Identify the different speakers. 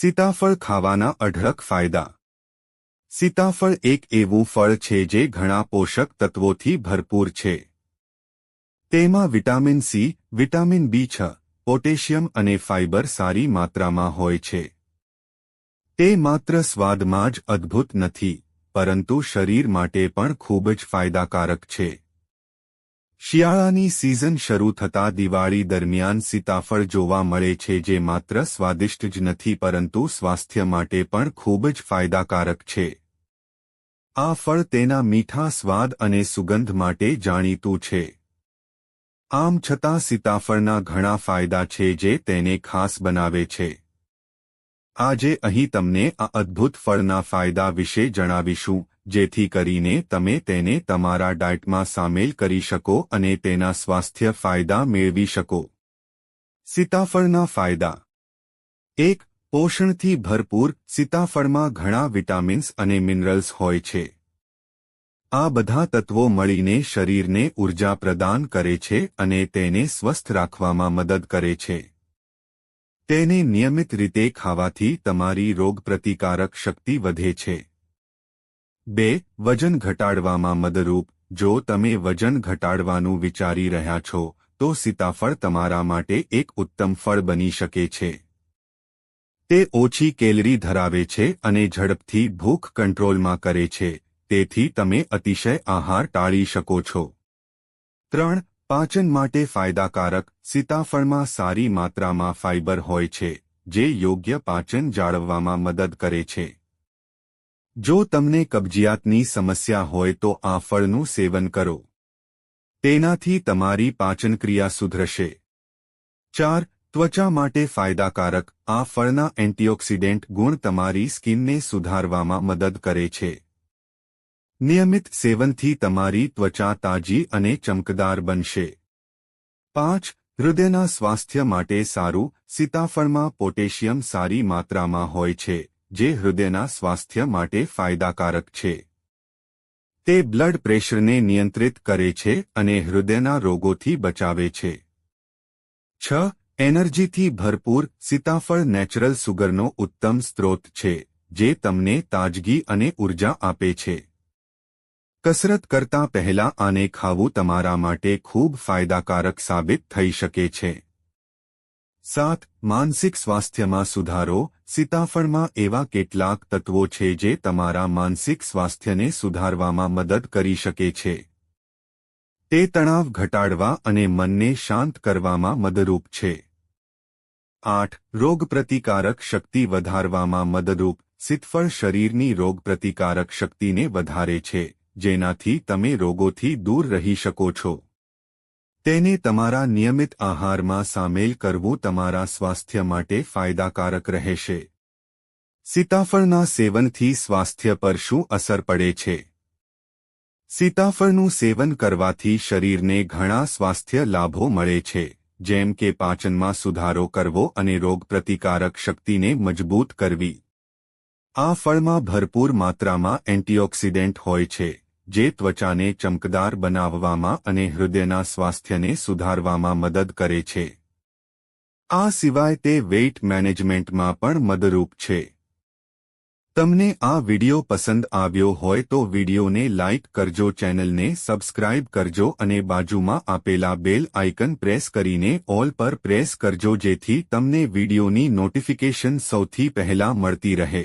Speaker 1: સીતાફળ ખાવાના અઢળક ફાયદા. સીતાફળ એક એવું ફળ છે જે ઘણા પોષક તત્વોથી ભરપૂર છે. તેમાં વિટામિન સી, વિટામિન બી છ, પોટેશિયમ અને ફાઇબર સારી માત્રામાં હોય છે. તે માત્ર સ્વાદમાં જ અદ્ભુત નથી, પરંતુ શરીર માટે પણ ખૂબ જ ફાયદાકારક છે. શિયાળાની સિઝન શરૂ થતા દિવાળી દરમિયાન સીતાફળ જોવા મળે છે જે માત્ર સ્વાદિષ્ટ જ નથી પરંતુ સ્વાસ્થ્ય માટે પણ ખૂબ જ ફાયદાકારક છે. આ ફળ તેના મીઠા સ્વાદ અને સુગંધ માટે જાણીતું છે. આમ છતાં સીતાફળના ઘણા ફાયદા છે જે તેને ખાસ બનાવે છે. આજે અહીં તમને આ અદ્ભુત ફળના ફાયદા વિશે જણાવીશું. જેથી કરીને તમે તેને તમારા ડાયટમાં સામેલ કરી શકો અને તેના સ્વાસ્થ્ય ફાયદા મેળવી શકો. સીતાફળના ફાયદા. એક, પોષણથી ભરપૂર સીતાફળમાં ઘણા વિટામિન્સ અને મિનરલ્સ હોય છે. આ બધા તત્વો મળીને શરીરને ઊર્જા પ્રદાન કરે છે અને તેને સ્વસ્થ રાખવામાં મદદ કરે છે. તેને નિયમિત રીતે ખાવાથી તમારી રોગપ્રતિકારક શક્તિ વધે છે. બે, વજન ઘટાડવામાં મદરૂપ જો તમે વજન ઘટાડવાનું વિચારી રહ્યા છો, તો સીતાફળ તમારા માટે એક ઉત્તમ ફળ બની શકે છે. તે ઓછી કેલરી ધરાવે છે અને ઝડપથી ભૂખ કંટ્રોલમાં કરે છે. તેથી તમે અતિશય આહાર ટાળી શકો છો. ત્રણ, પાચન માટે ફાયદાકારક. સીતાફળમાં સારી માત્રામાં ફાઇબર હોય છે, જે યોગ્ય પાચન જાળવવામાં મદદ કરે છે. જો તમને કબજિયાતની સમસ્યા હોય તો આ ફળનું સેવન કરો. તેનાથી તમારી પાચનક્રિયા સુધરશે. ચાર, ત્વચા માટે ફાયદાકારક, આ ફળના એન્ટીઓક્સિડેન્ટ ગુણ તમારી સ્કિનને સુધારવામાં મદદ કરે છે. નિયમિત સેવનથી તમારી ત્વચા તાજી અને ચમકદાર બનશે. પાંચ, હૃદયના સ્વાસ્થ્ય માટે સારું, સીતાફળમાં પોટેશિયમ સારી માત્રામાં હોય છે. જે હૃદયના સ્વાસ્થ્ય માટે ફાયદાકારક છે. તે બ્લડ પ્રેશરને નિયંત્રિત કરે છે અને હૃદયના રોગોથી બચાવે છે. છ, એનર્જીથી ભરપૂર સીતાફળ નેચરલ સુગરનો ઉત્તમ સ્ત્રોત છે, જે તમને તાજગી અને ઊર્જા આપે છે. કસરત કરતા પહેલા આને ખાવું તમારા માટે ખૂબ ફાયદાકારક સાબિત થઈ શકે છે. સાત, માનસિક સ્વાસ્થ્યમાં સુધારો, સીતાફળમાં એવા કેટલાક તત્વો છે જે તમારા માનસિક સ્વાસ્થ્યને સુધારવામાં મદદ કરી શકે છે. તે તણાવ ઘટાડવા અને મનને શાંત કરવામાં મદદરૂપ છે. આઠ, રોગપ્રતિકારક શક્તિ વધારવામાં મદદરૂપ, સીતફળ શરીરની રોગપ્રતિકારક શક્તિને વધારે છે, જેનાથી તમે રોગોથી દૂર રહી શકો છો. તેને તમારા નિયમિત આહારમાં સામેલ કરવું તમારા સ્વાસ્થ્ય માટે ફાયદાકારક રહેશે. સીતાફળના સેવનથી સ્વાસ્થ્ય પર શું અસર પડે છે? સીતાફળનું સેવન કરવાથી શરીરને ઘણા સ્વાસ્થ્ય લાભો મળે છે, જેમ કે પાચનમાં સુધારો કરવો અને રોગપ્રતિકારક શક્તિને મજબૂત કરવી. આ ફળમાં ભરપૂર માત્રામાં એન્ટીઓક્સિડન્ટ હોય છે. જે ત્વચાને ચમકદાર બનાવવામાં અને હૃદયના સ્વાસ્થ્યને સુધારવામાં મદદ કરે છે. આ સિવાય તે વેઇટ મેનેજમેન્ટમાં પણ મદરૂપ છે. તમને આ વિડિયો પસંદ આવ્યો હોય તો વિડિયોને લાઇક કરજો, ચેનલને સબસ્ક્રાઇબ કરજો અને બાજુમાં આપેલા બેલ આઇકન પ્રેસ કરીને ઓલ પર પ્રેસ કરજો જેથી તમને વિડિયોની નોટિફિકેશન સૌથી પહેલા મળતી રહે.